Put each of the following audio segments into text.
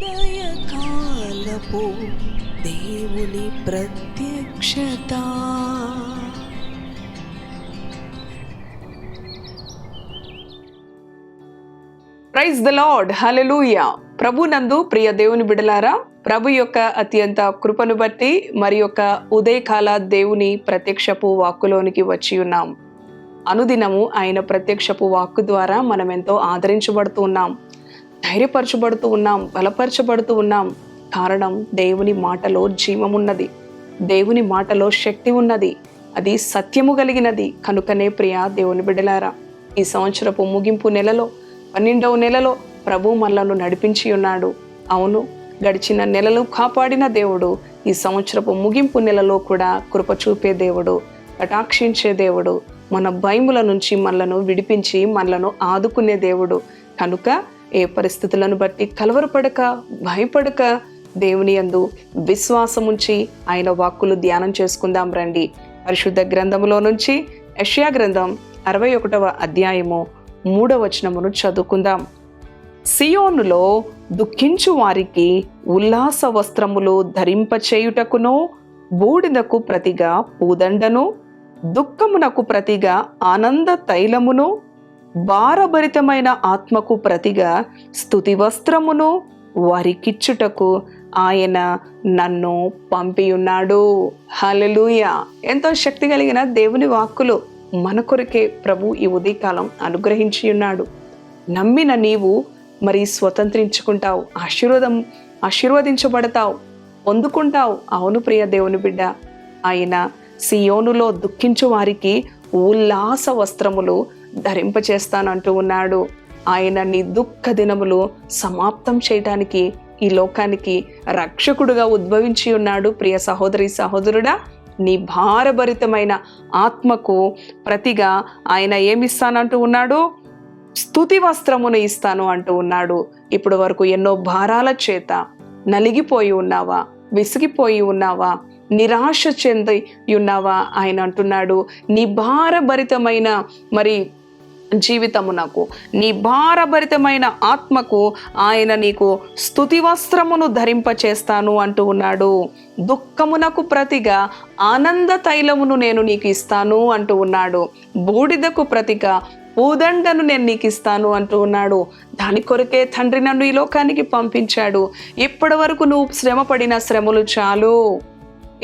ఉదయకాలపు దేవుని ప్రత్యక్షత. ప్రైజ్ ద లార్డ్ హల్లెలూయా ప్రభు నందు ప్రియ దేవుని బిడలారా ప్రభు యొక్క అత్యంత కృపను బట్టి మరి యొక్క ఉదయకాల దేవుని ప్రత్యక్షపు వాక్కులోనికి వచ్చి ఉన్నాం. అనుదినము ఆయన ప్రత్యక్షపు వాక్కు ద్వారా మనం ఎంతో ఆదరించబడుతున్నాం ధైర్యపరచబడుతూ ఉన్నాం బలపరచబడుతూ ఉన్నాం. కారణం దేవుని మాటలో జీవమున్నది. దేవుని మాటలో శక్తి ఉన్నది. అది సత్యము కలిగినది. కనుకనే ప్రియ దేవుని బిడ్డలారా ఈ సంవత్సరపు ముగింపు నెలలో పన్నెండవ నెలలో ప్రభు మనలను నడిపించి ఉన్నాడు. అవును గడిచిన నెలలు కాపాడిన దేవుడు ఈ సంవత్సరపు ముగింపు నెలలో కూడా కృప చూపే దేవుడు కటాక్షించే దేవుడు మన భయముల నుంచి మనలను విడిపించి మనలను ఆదుకునే దేవుడు. కనుక ఏ పరిస్థితులను బట్టి కలవరపడక భయపడక దేవుని యందు విశ్వాసముంచి ఆయన వాక్కులు ధ్యానం చేసుకుందాం రండి. పరిశుద్ధ గ్రంథములో నుంచి యష్యా గ్రంథం అరవై ఒకటవ అధ్యాయము మూడవ వచనమును చదువుకుందాం. సియోనులో దుఃఖించు వారికి ఉల్లాస వస్త్రములు ధరింపచేయుటకును బూడిదకు ప్రతిగా పూదండను దుఃఖమునకు ప్రతిగా ఆనంద తైలమును భారభరితమైన ఆత్మకు ప్రతిగా స్తుతి వస్త్రమును వారికిచ్చుటకు ఆయన నన్ను పంపియున్నాడు. హలలుయ ఎంతో శక్తి కలిగిన దేవుని వాక్కులు మన కొరకే ప్రభు ఈ ఉదయకాలం అనుగ్రహించి ఉన్నాడు నమ్మిన నీవు మరి స్వతంత్రించుకుంటావు ఆశీర్వాదం ఆశీర్వదించబడతావు పొందుకుంటావు. అవును ప్రియ దేవుని బిడ్డ ఆయన సియోనులో దుఃఖించు వారికి ఉల్లాస వస్త్రములు ధరింపచేస్తానంటూ ఉన్నాడు. ఆయన నీ దుఃఖ దినములు సమాప్తం చేయడానికి ఈ లోకానికి రక్షకుడుగా ఉద్భవించి ఉన్నాడు. ప్రియ సహోదరి సహోదరుడా నీ భారభరితమైన ఆత్మకు ప్రతిగా ఆయన ఏమిస్తానంటూ ఉన్నాడు? స్తుతి వస్త్రమును ఇస్తాను అంటూ ఉన్నాడు. ఇప్పటి వరకు ఎన్నో భారాల చేత నలిగిపోయి ఉన్నావా? విసిగిపోయి ఉన్నావా? నిరాశ చెంది ఉన్నావా? ఆయన అంటున్నాడు. నీ భారభరితమైన మరి జీవితమునకు నీ భారభరితమైన ఆత్మకు ఆయన నీకు స్తుతి వస్త్రమును ధరింపచేస్తాను అంటూ ఉన్నాడు. దుఃఖమునకు ప్రతిగా ఆనంద తైలమును నేను నీకు ఇస్తాను అంటూ ఉన్నాడు. బూడిదకు ప్రతిగా పూదండను నేను నీకు ఇస్తాను అంటూ ఉన్నాడు. దాని కొరకే తండ్రి నన్ను ఈ లోకానికి పంపించాడు. ఇప్పటి వరకు నువ్వు శ్రమపడిన శ్రమలు చాలు.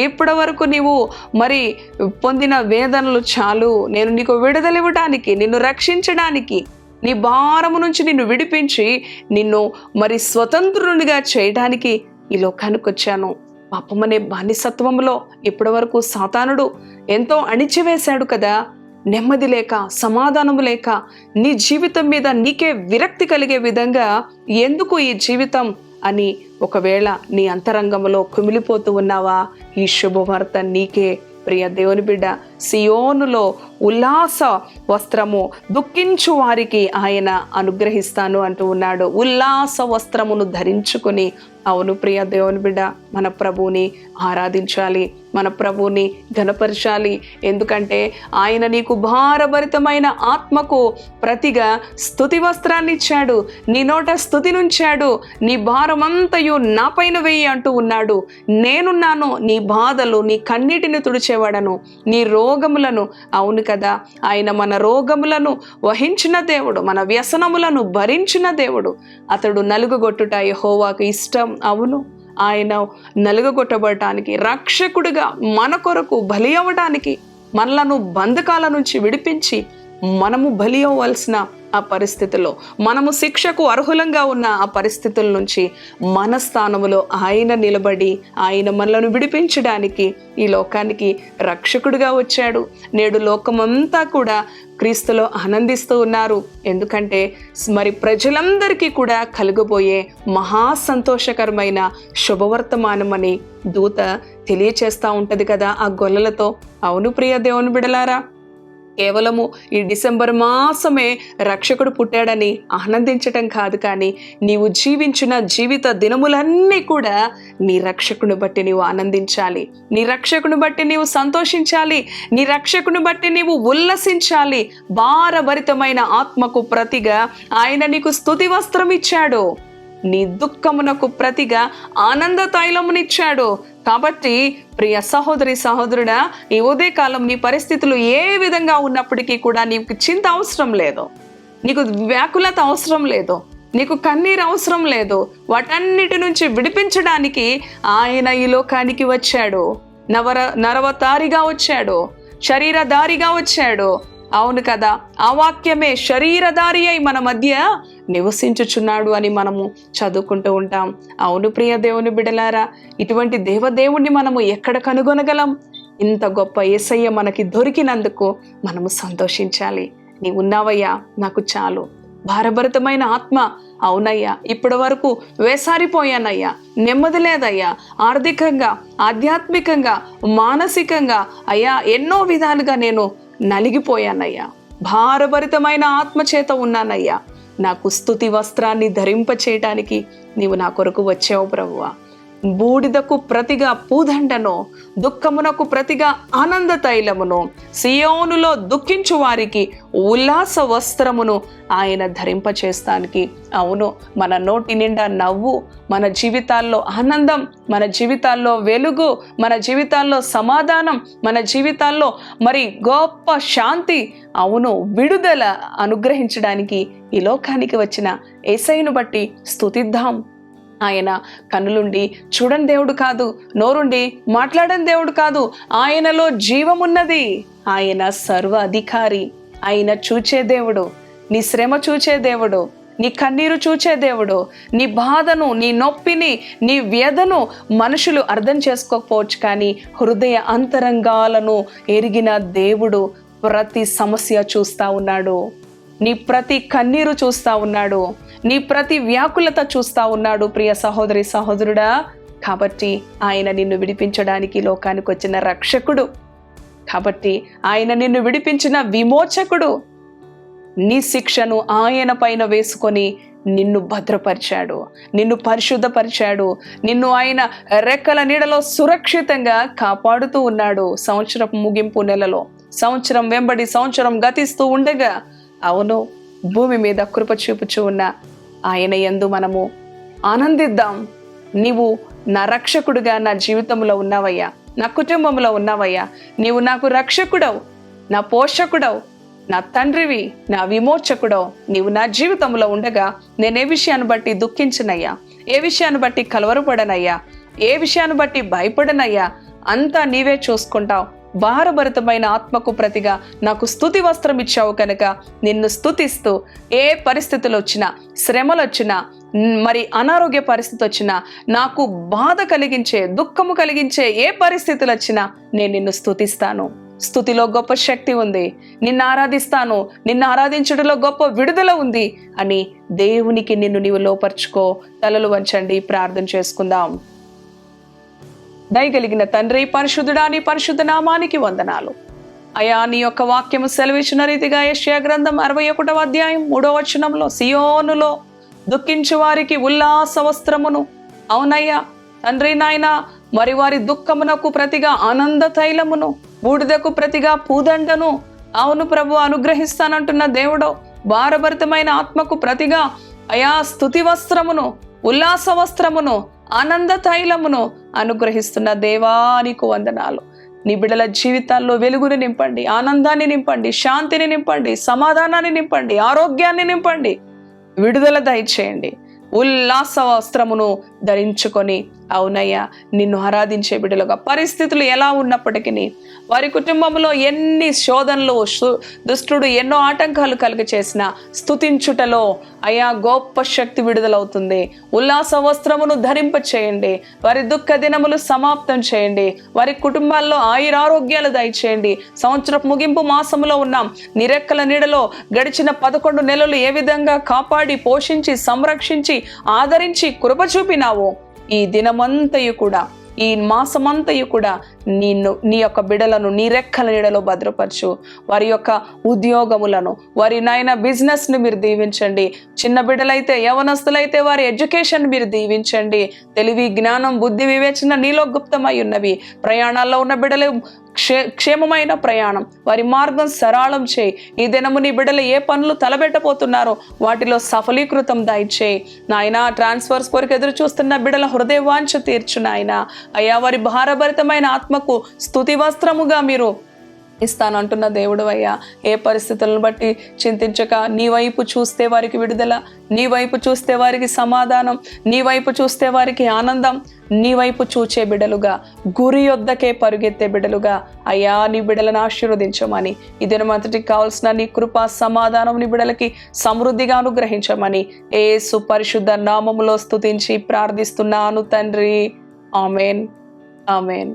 ఇప్పటి వరకు నీవు మరి పొందిన వేదనలు చాలు. నేను నీకు విడుదలివ్వడానికి నిన్ను రక్షించడానికి నీ భారము నుంచి నిన్ను విడిపించి నిన్ను మరి స్వతంత్రునిగా చేయడానికి ఈ లోకానికి వచ్చాను. పాపమనే బానిసత్వంలో ఇప్పటి వరకు సాతానుడు ఎంతో అణిచివేశాడు కదా. నెమ్మది లేక సమాధానము లేక నీ జీవితం మీద నీకే విరక్తి కలిగే విధంగా ఎందుకు ఈ జీవితం అని ఒకవేళ నీ అంతరంగంలో కుమిలిపోతూ ఉన్నావా ఈ శుభవార్త నీకే. ప్రియ దేవుని బిడ్డ సియోనులో ఉల్లాస వస్త్రము దుఃఖించు వారికి ఆయన అనుగ్రహిస్తాను అంటూ ఉన్నాడు. ఉల్లాస వస్త్రమును ధరించుకుని అవును ప్రియ దేవుని బిడ్డ మన ప్రభువుని ఆరాధించాలి మన ప్రభువుని ఘనపరచాలి. ఎందుకంటే ఆయన నీకు భారభరితమైన ఆత్మకు ప్రతిగా స్థుతి వస్త్రాన్ని ఇచ్చాడు నీ నోట స్థుతి నుంచాడు నీ భారమంతయు నా పైన వెయ్యి అంటూ ఉన్నాడు. నేనున్నాను నీ బాధలు నీ కన్నీటిని తుడిచేవాడను నీ రోగములను అవును కదా. ఆయన మన రోగములను వహించిన దేవుడు మన వ్యసనములను భరించిన దేవుడు. అతడు నలుగుగొట్టుట యహోవాకు ఇష్టం అవును. ఆయన నలుగగొట్టబడటానికి రక్షకుడిగా మన కొరకు బలి అవ్వడానికి మనలను బంధకాల నుంచి విడిపించి మనము బలి అవ్వాల్సిన ఆ పరిస్థితిలో మనము శిక్షకు అర్హులంగా ఉన్న ఆ పరిస్థితుల నుంచి మన స్థానములో ఆయన నిలబడి ఆయన మనలను విడిపించడానికి ఈ లోకానికి రక్షకుడిగా వచ్చాడు. నేడు లోకమంతా కూడా క్రీస్తులో ఆనందిస్తూ ఉన్నారు. ఎందుకంటే మరి ప్రజలందరికీ కూడా కలుగబోయే మహా సంతోషకరమైన శుభవర్తమానమని దూత తెలియచేస్తూ ఉంటుంది కదా ఆ గొల్లలతో. అవును ప్రియ దేవుని బిడలారా కేవలము ఈ డిసెంబర్ మాసమే రక్షకుడు పుట్టాడని ఆనందించటం కాదు కానీ నీవు జీవించిన జీవిత దినములన్నీ కూడా నీ రక్షకుని బట్టి నీవు ఆనందించాలి. నీ రక్షకుని బట్టి నీవు సంతోషించాలి. నీ రక్షకుని బట్టి నీవు ఉల్లసించాలి. భారభరితమైన ఆత్మకు ప్రతిగా ఆయన నీకు స్థుతి వస్త్రం ఇచ్చాడు. నీ దుఃఖమునకు ప్రతిగా ఆనంద తైలమునిచ్చాడు. కాబట్టి ప్రియ సహోదరి సహోదరుడా ఈ ఉదయకాలం నీ పరిస్థితులు ఏ విధంగా ఉన్నప్పటికీ కూడా నీకు చింత అవసరం లేదు. నీకు వ్యాకులత అవసరం లేదు. నీకు కన్నీరు అవసరం లేదు. వాటన్నిటి నుంచి విడిపించడానికి ఆయన ఈ లోకానికి వచ్చాడు. నవర నరవతారిగా వచ్చాడు. శరీరధారిగా వచ్చాడు. అవును కదా ఆ వాక్యమే శరీరధారి అయి మన మధ్య నివసించుచున్నాడు అని మనము చదువుకుంటూ ఉంటాం. అవును ప్రియ దేవుని బిడలారా ఇటువంటి దేవదేవుణ్ణి మనము ఎక్కడ కనుగొనగలం? ఇంత గొప్ప ఏసయ్య మనకి దొరికినందుకు మనము సంతోషించాలి. నీ ఉన్నావయ్యా నాకు చాలు. భారభరితమైన ఆత్మ అవునయ్యా ఇప్పటి వరకు వేసారిపోయానయ్యా నెమ్మది లేదయ్యా ఆర్థికంగా ఆధ్యాత్మికంగా మానసికంగా అయ్యా ఎన్నో విధాలుగా నేను నలిగిపోయానయ్యా. భారభరితమైన ఆత్మ చేత ఉన్నానయ్యా. నాకు స్థుతి వస్త్రాన్ని ధరింప చేయటానికి నీవు నా కొరకు వచ్చావు ప్రభువా. బూడిదకు ప్రతిగా పూదండను దుఃఖమునకు ప్రతిగా ఆనంద తైలమును సియోనులో దుఃఖించు వారికి ఉల్లాస వస్త్రమును ఆయన ధరింపచేస్తానికి. అవును మన నోటి నిండా నవ్వు మన జీవితాల్లో ఆనందం మన జీవితాల్లో వెలుగు మన జీవితాల్లో సమాధానం మన జీవితాల్లో మరి గొప్ప శాంతి అవును విడుదల అనుగ్రహించడానికి ఈ లోకానికి వచ్చిన ఏసైను బట్టి స్థుతిద్దాం ఆయన కన్నులుండి చూడని దేవుడు కాదు నోరుండి మాట్లాడని దేవుడు కాదు ఆయనలో జీవమున్నది ఆయన సర్వ అధికారి ఆయన చూచే దేవుడు నీ శ్రమ చూచే దేవుడు నీ కన్నీరు చూచే దేవుడు నీ బాధను నీ నొప్పిని నీ వ్యధను మనుషులు అర్థం చేసుకోకపోవచ్చు కానీ హృదయ అంతరంగాలను ఎరిగిన దేవుడు ప్రతి సమస్య చూస్తా ఉన్నాడు. నీ ప్రతి కన్నీరు చూస్తా ఉన్నాడు. నీ ప్రతి వ్యాకులత చూస్తా ఉన్నాడు ప్రియ సహోదరి సహోదరుడా. కాబట్టి ఆయన నిన్ను విడిపించడానికి లోకానికి వచ్చిన రక్షకుడు. కాబట్టి ఆయన నిన్ను విడిపించిన విమోచకుడు. నీ శిక్షను ఆయన పైన వేసుకొని నిన్ను భద్రపరిచాడు నిన్ను పరిశుద్ధపరిచాడు నిన్ను ఆయన రెక్కల నీడలో సురక్షితంగా కాపాడుతూ ఉన్నాడు. సంవత్సరం ముగింపు నెలలో సంవత్సరం వెంబడి సంవత్సరం గతిస్తూ ఉండగా అవును భూమి మీద కృప చూపుచు ఉన్న ఆయన ఎందు మనము ఆనందిద్దాం. నీవు నా రక్షకుడుగా నా జీవితంలో ఉన్నావయ్యా. నా కుటుంబంలో ఉన్నావయ్యా. నీవు నాకు రక్షకుడవు నా పోషకుడవు నా తండ్రివి నా విమోచకుడవు. నీవు నా జీవితంలో ఉండగా నేను ఏ విషయాన్ని బట్టి దుఃఖించనయ్యా? ఏ విషయాన్ని బట్టి కలవరపడనయ్యా? ఏ విషయాన్ని బట్టి భయపడనయ్యా? అంతా నీవే చూసుకుంటావు. భారభరితమైన ఆత్మకు ప్రతిగా నాకు స్థుతి వస్త్రం ఇచ్చావు కనుక నిన్ను స్థుతిస్తూ ఏ పరిస్థితులు వచ్చినా శ్రమలు వచ్చినా మరి అనారోగ్య పరిస్థితి వచ్చినా నాకు బాధ కలిగించే దుఃఖము కలిగించే ఏ పరిస్థితులు వచ్చినా నేను నిన్ను స్థుతిస్తాను. స్థుతిలో గొప్ప శక్తి ఉంది. నిన్ను ఆరాధిస్తాను. నిన్ను ఆరాధించడంలో గొప్ప విడుదల ఉంది అని దేవునికి నిన్ను నీవు లోపరుచుకో. తలలు వంచండి. ప్రార్థన చేసుకుందాం. దయగలిగిన తండ్రి పరిశుద్ధుడా నీ పరిశుద్ధ నామానికి వందనాలు. అయా నీ యొక్క వాక్యము సెలవిచ్చిన రీతిగా యశ్యా గ్రంథం అరవై ఒకటవ అధ్యాయం మూడవ వచనంలో సియోనులో దుఃఖించు వారికి ఉల్లాస వస్త్రమును. అవునయ్యా తండ్రి నాయన మరి వారి దుఃఖమునకు ప్రతిగా ఆనంద తైలమును బూడిదకు ప్రతిగా పూదండను. అవును ప్రభు అనుగ్రహిస్తానంటున్న దేవుడు భారభరితమైన ఆత్మకు ప్రతిగా అయా స్థుతి వస్త్రమును ఉల్లాస వస్త్రమును ఆనంద తైలమును అనుగ్రహిస్తున్న దేవానికి వందనాలు. నీ జీవితాల్లో వెలుగుని నింపండి ఆనందాన్ని నింపండి శాంతిని నింపండి సమాధానాన్ని నింపండి ఆరోగ్యాన్ని నింపండి. విడుదల దయచేయండి. ఉల్లాస వస్త్రమును ధరించుకొని అవునయ్యా నిన్ను ఆరాధించే బిడ్డలుగా పరిస్థితులు ఎలా ఉన్నప్పటికీ వారి కుటుంబంలో ఎన్ని శోధనలు దుష్టుడు ఎన్నో ఆటంకాలు కలుగ చేసిన స్థుతించుటలో అయా గొప్ప శక్తి విడుదలవుతుంది. ఉల్లాస వస్త్రమును ధరింప చేయండి వారి దుఃఖ దినములు సమాప్తం చేయండి. వారి కుటుంబాల్లో ఆయురారోగ్యాలు దయచేయండి. సంవత్సరం ముగింపు మాసములో ఉన్నాం. నిరెక్కల నీడలో గడిచిన పదకొండు నెలలు ఏ విధంగా కాపాడి పోషించి సంరక్షించి ఆదరించి కృప చూపినావో. ఈ దినమంతయు కూడా ఈ మాసమంతయు కూడా నిన్ను నీ యొక్క బిడలను నీ రెక్కల నీడలో భద్రపరచు. వారి యొక్క ఉద్యోగములను వారి నాయన బిజినెస్ను మీరు దీవించండి. చిన్న బిడ్డలైతే యవనస్తులైతే వారి ఎడ్యుకేషన్ మీరు దీవించండి. తెలివి జ్ఞానం బుద్ధి వివేచన నీలో గుప్తమై ఉన్నవి. ప్రయాణాల్లో ఉన్న బిడ్డలు క్షే క్షేమమైన ప్రయాణం. వారి మార్గం సరళం చేయి. ఈ దినము నీ బిడ్డలు ఏ పనులు తలబెట్టబోతున్నారో వాటిలో సఫలీకృతం దయచేయి. నాయన ట్రాన్స్ఫర్స్ కొరకు ఎదురు చూస్తున్న బిడ్డల హృదయ వాంఛ తీర్చు నాయన. అయ్యా వారి భారభరితమైన ఆత్మ ఆత్మకు స్తుతి వస్త్రముగా మీరు ఇస్తానంటున్న దేవుడు అయ్యా. ఏ పరిస్థితులను బట్టి చింతించక నీ వైపు చూస్తే వారికి విడుదల నీ వైపు చూస్తే వారికి సమాధానం నీ వైపు చూస్తే వారికి ఆనందం నీ వైపు చూచే బిడలుగా గురి యొద్దకే పరుగెత్తే బిడలుగా అయ్యా నీ బిడలను ఆశీర్వదించమని ఇదే మొదటికి కావాల్సిన నీ కృపా సమాధానం నీ బిడలకి సమృద్ధిగా అనుగ్రహించమని ఏ సుపరిశుద్ధ నామములో స్తుతించి ప్రార్థిస్తున్నాను తండ్రి. Amen. Amen.